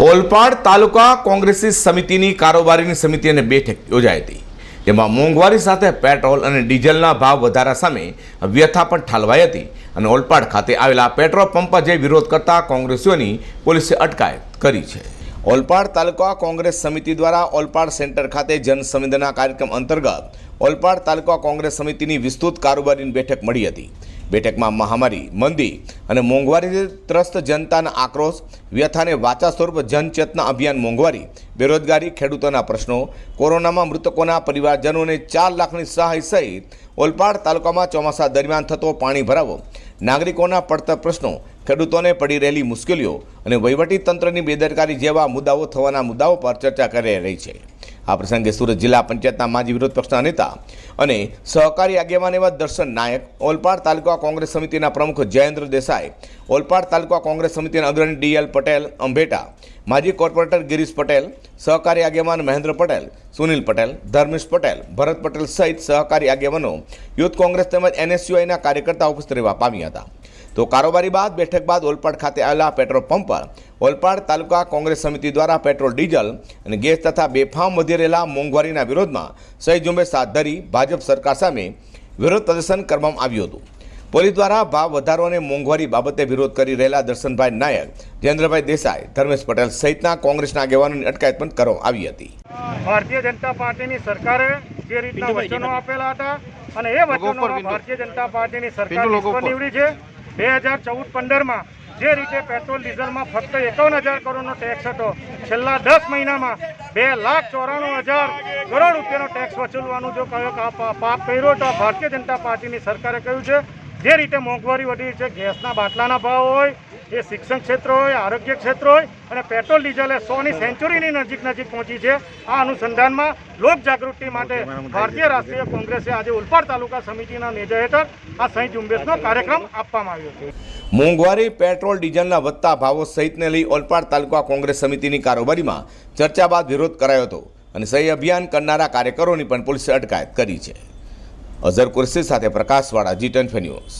ઓલપાડ તાલુકા કોંગ્રેસી સમિતિની કારોબારીની સમિતિ અને બેઠક યોજાઈ હતી. જેમાં મોંઘવારી સાથે પેટ્રોલ અને ડીઝલના ભાવ વધારા સામે વ્યથા પણ ઠાલવાઈ હતી અને ઓલપાડ ખાતે આવેલા પેટ્રોલ પંપ જે વિરોધ કરતા કોંગ્રેસીઓની પોલીસે અટકાયત કરી છે. ઓલપાડ તાલુકા કોંગ્રેસ સમિતિ દ્વારા ઓલપાડ સેન્ટર ખાતે જનસંવેદના કાર્યક્રમ અંતર્ગત ઓલપાડ તાલુકા કોંગ્રેસ સમિતિની વિસ્તૃત કારોબારીની બેઠક મળી હતી. બેઠકમાં મહામારી, મંદી અને મોંઘવારીથી ત્રસ્ત જનતાના આક્રોશ વ્યથાને વાચા સ્વરૂપ જનચેતના અભિયાન મોંઘવારી, બેરોજગારી, ખેડૂતોના પ્રશ્નો, કોરોનામાં મૃતકોના પરિવારજનોને ચાર લાખની સહાય સહિત ઓલપાડ તાલુકામાં ચોમાસા દરમિયાન થતો પાણી ભરાવો, નાગરિકોના પડતર પ્રશ્નો, ખેડૂતોને પડી રહેલી મુશ્કેલીઓ અને વહીવટી તંત્રની બેદરકારી જેવા મુદ્દાઓ થવાના મુદ્દાઓ પર ચર્ચા કરી રહી છે. આ પ્રસંગે સુરત જિલ્લા પંચાયતના માજી વિરોધ પક્ષના નેતા અને સહકારી આગેવાન એવા દર્શન નાયક, ઓલપાડ તાલુકા કોંગ્રેસ સમિતિના પ્રમુખ જયેન્દ્ર દેસાઈ, ઓલપાડ તાલુકા કોંગ્રેસ સમિતિના અગ્રણી ડીએલ પટેલ અંભેટા માજી કોર્પોરેટર ગિરીશ પટેલ, સહકારી આગેવાન મહેન્દ્ર પટેલ, સુનિલ પટેલ, ધર્મેશ પટેલ, ભરત પટેલ સહિત સહકારી આગેવાનો યુથ કોંગ્રેસ તેમજ એનએસયુઆઈના કાર્યકર્તાઓ ઉપસ્થિત રહેવા પામ્યા હતા. તો કારોબારી બાદ બેઠક બાદ ઓલપાડ ખાતે આવેલા પેટ્રોલ પંપ પર ઓલપાડ તાલુકા કોંગ્રેસ સમિતિ દ્વારા પેટ્રોલ ડીઝલ અને ગેસ તથા બેફામ વધી રહેલા મોંઘવારીના વિરોધમાં સહી ઝુંબેશ હાથ ધરી ભાજપ સરકાર સામે વિરોધ પ્રદર્શન કરવામાં આવ્યું હતું. પોલીસ દ્વારા ભાવ વધારો અને મોંઘવારી બાબતે વિરોધ કરી રહેલા દર્શનભાઈ નાયક જયેન્દ્રભાઈ દેસાઈ ધર્મેશ પટેલ સહિતના કોંગ્રેસના આગેવાનોની અટકાયત પણ કરવામાં આવી હતી. ભારતીય જનતા પાર્ટીની સરકારે જે રીતના વચનો આપેલા હતા અને એ વચનો ભારતીય જનતા પાર્ટીની સરકાર નિવડી છે. બે હજાર ચૌદ પંદરમાં જે રીતે પેટ્રોલ ડીઝલમાં ફક્ત એકાવન હજાર કરોડનો ટેક્સ હતો, છેલ્લા દસ મહિનામાં બે લાખ ચોરાણું હજાર કરોડ રૂપિયાનો ટેક્સ વસૂલવાનું જો કયો પાપ કર્યો તો ભારતીય જનતા પાર્ટીની સરકારે કહ્યું છે જે રીતે મોંઘવારી વધી છે ગેસના બાટલાના ભાવ હોય એ શિક્ષણ ક્ષેત્ર હોય આરોગ્ય ક્ષેત્ર હોય અને પેટ્રોલ ડીઝલ એ સોની સેન્ચુરીની નજીક નજીક પહોંચી છે. આ અનુસંધાનમાં લોક જાગૃતિ માટે ભારતીય રાષ્ટ્રીય કોંગ્રેસે આજે ઉલપાડ તાલુકા સમિતિના નેજા હેઠળ આ સહી ઝુંબેશનો કાર્યક્રમ આપવામાં આવ્યો છે. મોંઘવારી પેટ્રોલ ડીઝલના વધતા ભાવો સહિતને લઈ ઓલપાડ તાલુકા કોંગ્રેસ સમિતિની કારોબારીમાં ચર્ચા બાદ વિરોધ કરાયો હતો અને સહી અભિયાન કરનારા કાર્યકરોની પણ પોલીસે અટકાયત કરી છે. અઝર કુરશી સાથે પ્રકાશવાળા જી ટેન ન્યૂઝ.